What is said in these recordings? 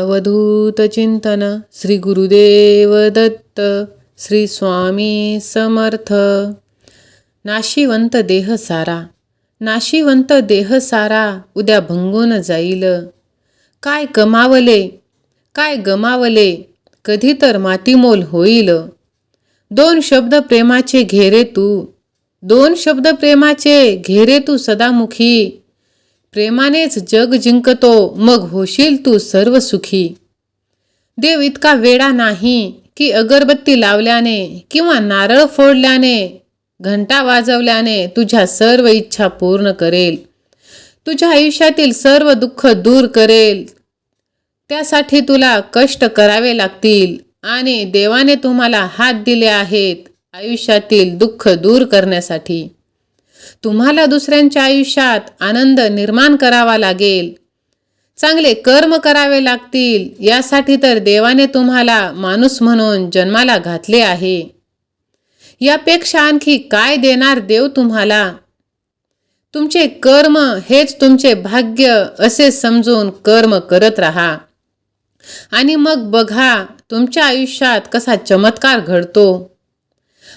अवधूत चिंतन श्री गुरुदेव दत्त श्री स्वामी समर्थ। नाशिवंत देह सारा नाशिवंत देह सारा उद्या भंगून जाईल। काय कमावले काय गमावले कधी तर मातीमोल होईल। दोन शब्द प्रेमाचे घेरे तू दोन शब्द प्रेमाचे घेरे तू सदामुखी। प्रेमानेच जग जिंकतो मग होशील तू सर्व सुखी. देव इतका वेडा नाही की अगरबत्ती लावल्याने किंवा नारळ फोडल्याने घंटा वाजवल्याने तुझ्या सर्व इच्छा पूर्ण करेल. तुझ्या आयुष्यातील सर्व दुःख दूर करेल. त्यासाठी तुला कष्ट करावे लागतील आणि देवाने तुम्हाला हात दिले आहेत आयुष्यातील दुःख दूर करण्यासाठी. तुम्हाला दुसऱ्यांच्या आयुष्यात आनंद निर्माण करावा लागेल. चांगले कर्म करावे लागतील यासाठी तर देवाने तुम्हाला माणूस म्हणून जन्माला घातले आहे. यापेक्षा आणखी काय देणार देव तुम्हाला? तुमचे कर्म हेच तुमचे भाग्य असे समजून कर्म करत राहा. आणि मग बघा तुमच्या आयुष्यात कसा चमत्कार घडतो.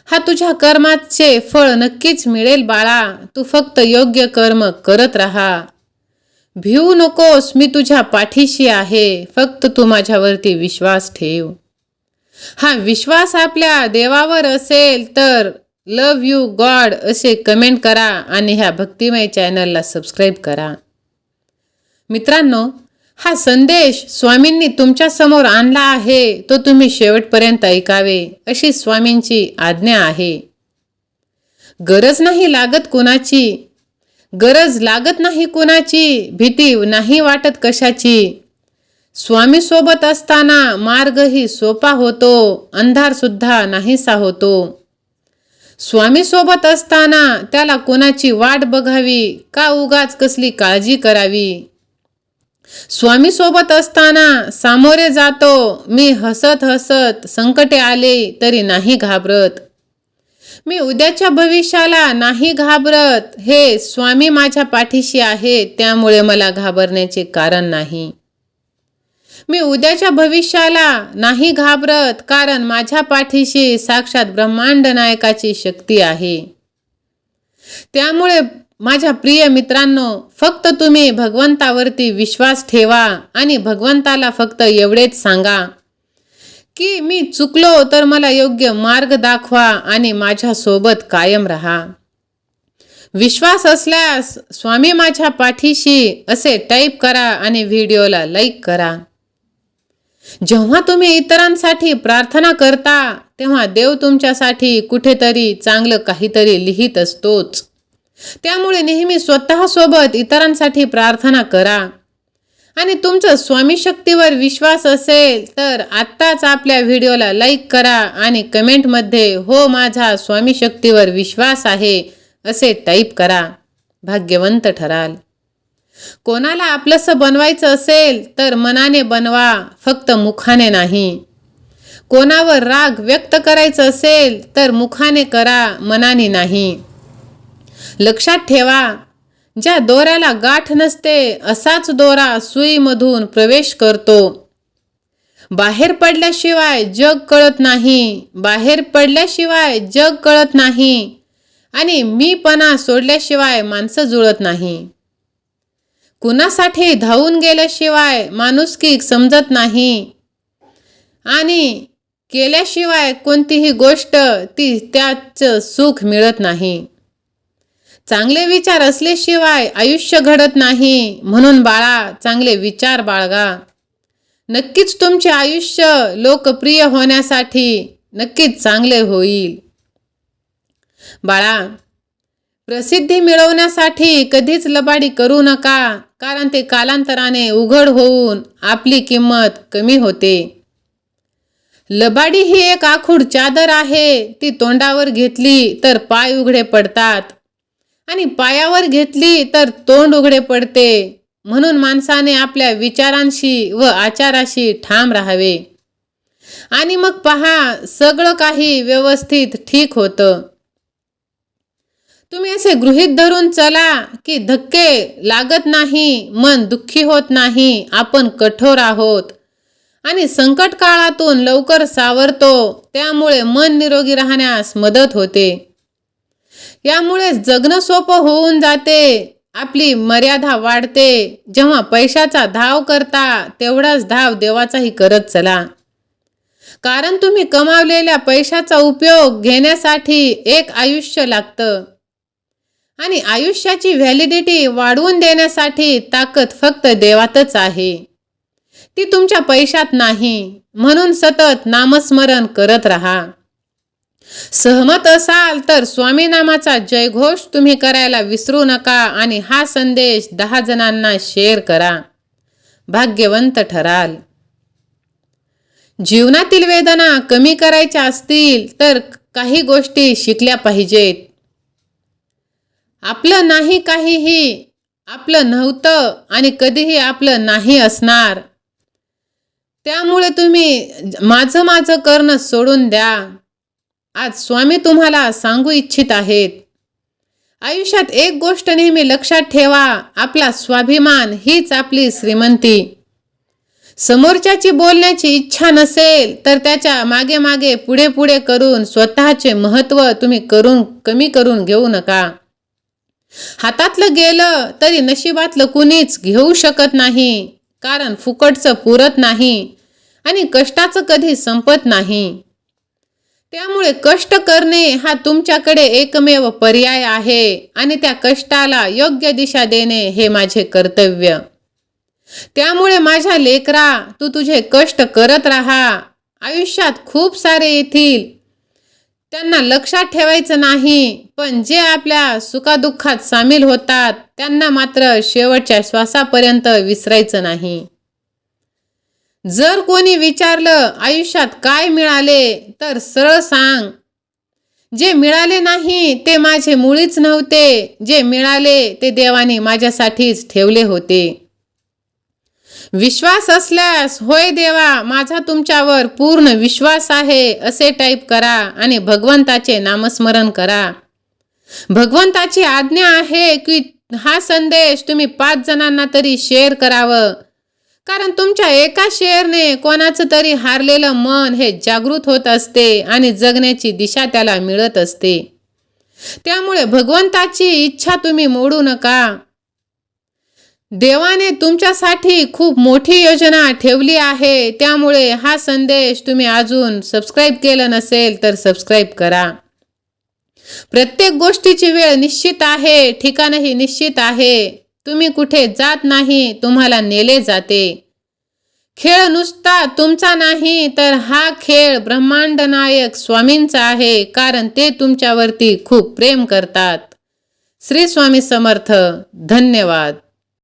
हा तुझ्या कर्माचे फळ नक्कीच मिळेल बाळा. तू फक्त योग्य कर्म करत राहा. भिवू नकोस मी तुझ्या पाठीशी आहे. फक्त तू माझ्यावरती विश्वास ठेव. हा विश्वास आपल्या देवावर असेल तर लव यू गॉड असे कमेंट करा आणि ह्या भक्तिमय चॅनलला सबस्क्राईब करा. मित्रांनो हा संदेश स्वामींनी तुमच्यासमोर आणला आहे तो तुम्ही शेवटपर्यंत ऐकावे अशी स्वामींची आज्ञा आहे. गरज नाही लागत कुणाची गरज लागत नाही कुणाची भीती नाही वाटत कशाची. स्वामी सोबत असताना मार्गही सोपा होतो अंधार सुद्धा नाहीसा होतो. स्वामी सोबत असताना त्याला कोणाची वाट बघावी का उगाच कसली काळजी करावी? स्वामी सोबत असताना सामोरे जातो. मी हसत हसत संकटे आले तरी नाही घाबरत. मी उद्याच्या भविष्याला नाही घाबरत. हे स्वामी माझ्या पाठीशी आहे त्यामुळे मला घाबरण्याचे कारण नाही. मी उद्याच्या भविष्याला नाही घाबरत कारण माझ्या पाठीशी साक्षात ब्रह्मांड नायकाची शक्ती आहे. त्यामुळे माझ्या प्रिय मित्रांनो फक्त तुम्ही भगवंतावरती विश्वास ठेवा आणि भगवंताला फक्त एवढेच सांगा की मी चुकलो तर मला योग्य मार्ग दाखवा आणि माझ्यासोबत कायम राहा. विश्वास असल्यास स्वामी माझ्या पाठीशी असे टाईप करा आणि व्हिडिओला लाईक करा. जेव्हा तुम्ही इतरांसाठी प्रार्थना करता तेव्हा देव तुमच्यासाठी कुठेतरी चांगलं काहीतरी लिहित असतोच. त्यामुळे नेहमी स्वतःसोबत इतरांसाठी प्रार्थना करा. आणि तुमचं स्वामी शक्तीवर विश्वास असेल तर आत्ताच आपल्या व्हिडिओला लाईक करा आणि कमेंटमध्ये हो माझा स्वामी शक्तीवर विश्वास आहे असे टाईप करा. भाग्यवंत ठराल. कोणाला आपलंसं बनवायचं असेल तर मनाने बनवा फक्त मुखाने नाही. कोणावर राग व्यक्त करायचं असेल तर मुखाने करा मनाने नाही. लक्षात ठेवा. ज्या दोऱ्याला गाठ नसते असाच दोरा सुईमधून प्रवेश करतो. बाहेर पडल्याशिवाय जग कळत नाही. बाहेर पडल्याशिवाय जग कळत नाही. आणि मीपणा सोडल्याशिवाय माणसं जुळत नाही. कुणासाठी धावून गेल्याशिवाय माणुसकी समजत नाही. आणि केल्याशिवाय कोणतीही गोष्ट ती त्याचं सुख मिळत नाही. चांगले विचार असल्याशिवाय आयुष्य घडत नाही. म्हणून बाळा चांगले विचार बाळगा. नक्कीच तुमचे आयुष्य लोकप्रिय होण्यासाठी नक्कीच चांगले होईल. बाळा प्रसिद्धी मिळवण्यासाठी कधीच लबाडी करू नका कारण ते कालांतराने उघड होऊन आपली किंमत कमी होते. लबाडी ही एक आखूड चादर आहे ती तोंडावर घेतली तर पाय उघडे पडतात. आणि पायावर घेतली तर तोंड उघडे पडते. म्हणून माणसाने आपल्या विचारांशी व आचाराशी ठाम राहावे. आणि मग पहा सगळं काही व्यवस्थित ठीक होतं. तुम्ही असे गृहीत धरून चला की धक्के लागत नाही मन दुःखी होत नाही आपण कठोर आहोत. आणि संकट काळातून लवकर सावरतो त्यामुळे मन निरोगी राहण्यास मदत होते. यामुळे जगणं सोपं होऊन जाते. आपली मर्यादा वाढते. जेव्हा पैशाचा धाव करता तेवढाच धाव देवाचाही करत चला. कारण तुम्ही कमावलेल्या पैशाचा उपयोग घेण्यासाठी एक आयुष्य लागतं. आणि आयुष्याची व्हॅलिडिटी वाढवून देण्यासाठी ताकद फक्त देवातच आहे. ती तुमच्या पैशात नाही. म्हणून सतत नामस्मरण करत राहा. सहमत असाल तर स्वामी नामाचा जयघोष तुम्ही करायला विसरू नका आणि हा संदेश दहा जणांना शेअर करा. भाग्यवंत ठराल. जीवनातील वेदना कमी करायच्या असतील तर काही गोष्टी शिकल्या पाहिजेत. आपलं नाही काहीही आपलं नव्हतं आणि कधीही आपलं नाही असणार. त्यामुळे तुम्ही माझं माझं करणं सोडून द्या. आज स्वामी तुम्हाला सांगू इच्छित आहेत. आयुष्यात एक गोष्ट नेहमी लक्षात ठेवा आपला स्वाभिमान हीच आपली श्रीमंती. समोरच्याची बोलण्याची इच्छा नसेल तर त्याच्यामागे मागे पुढे पुढे करून स्वतःचे महत्त्व तुम्ही करून कमी करून घेऊ नका. हातातलं गेलं तरी नशिबातलं कुणीच घेऊ शकत नाही कारण फुकटचं पुरत नाही आणि कष्टाचं कधी संपत नाही. त्यामुळे कष्ट करणे हा तुमच्याकडे एकमेव पर्याय आहे आणि त्या कष्टाला योग्य दिशा देणे हे माझे कर्तव्य. त्यामुळे माझ्या लेकरा तू तुझे कष्ट करत राहा. आयुष्यात खूप सारे येतील. त्यांना लक्षात ठेवायचं नाही पण जे आपल्या सुखादुःखात सामील होतात त्यांना मात्र शेवटच्या श्वासापर्यंत विसरायचं नाही. जर कोणी विचारलं आयुष्यात काय मिळाले? तर सरळ सांग जे मिळाले नाही ते माझे मुळीच नव्हते. जे मिळाले ते देवाने माझ्यासाठीच ठेवले होते. विश्वास असल्यास होय देवा माझा तुमच्यावर पूर्ण विश्वास आहे असे टाईप करा आणि भगवंताचे नामस्मरण करा. भगवंताची आज्ञा आहे की हा संदेश तुम्ही पाच जणांना तरी शेअर करावं. कारण तुमच्या एका शेअरने कोणाचं तरी हारलेलं मन हे जागृत होत असते आणि जगण्याची दिशा त्याला मिळत असते. त्यामुळे भगवंताची इच्छा तुम्ही मोडू नका. देवाने तुमच्यासाठी खूप मोठी योजना ठेवली आहे. त्यामुळे हा संदेश तुम्ही अजून सबस्क्राईब केलं नसेल तर सबस्क्राईब करा. प्रत्येक गोष्टीची वेळ निश्चित आहे ठिकाणही निश्चित आहे. तुम्ही कुठे जात नाही तुम्हाला नेले जाते. खेळ नुसता तुमचा नाही तर हा खेळ ब्रह्मांड नायक स्वामींचा आहे कारण ते तुमच्यावरती खूप प्रेम करतात. श्री स्वामी समर्थ धन्यवाद.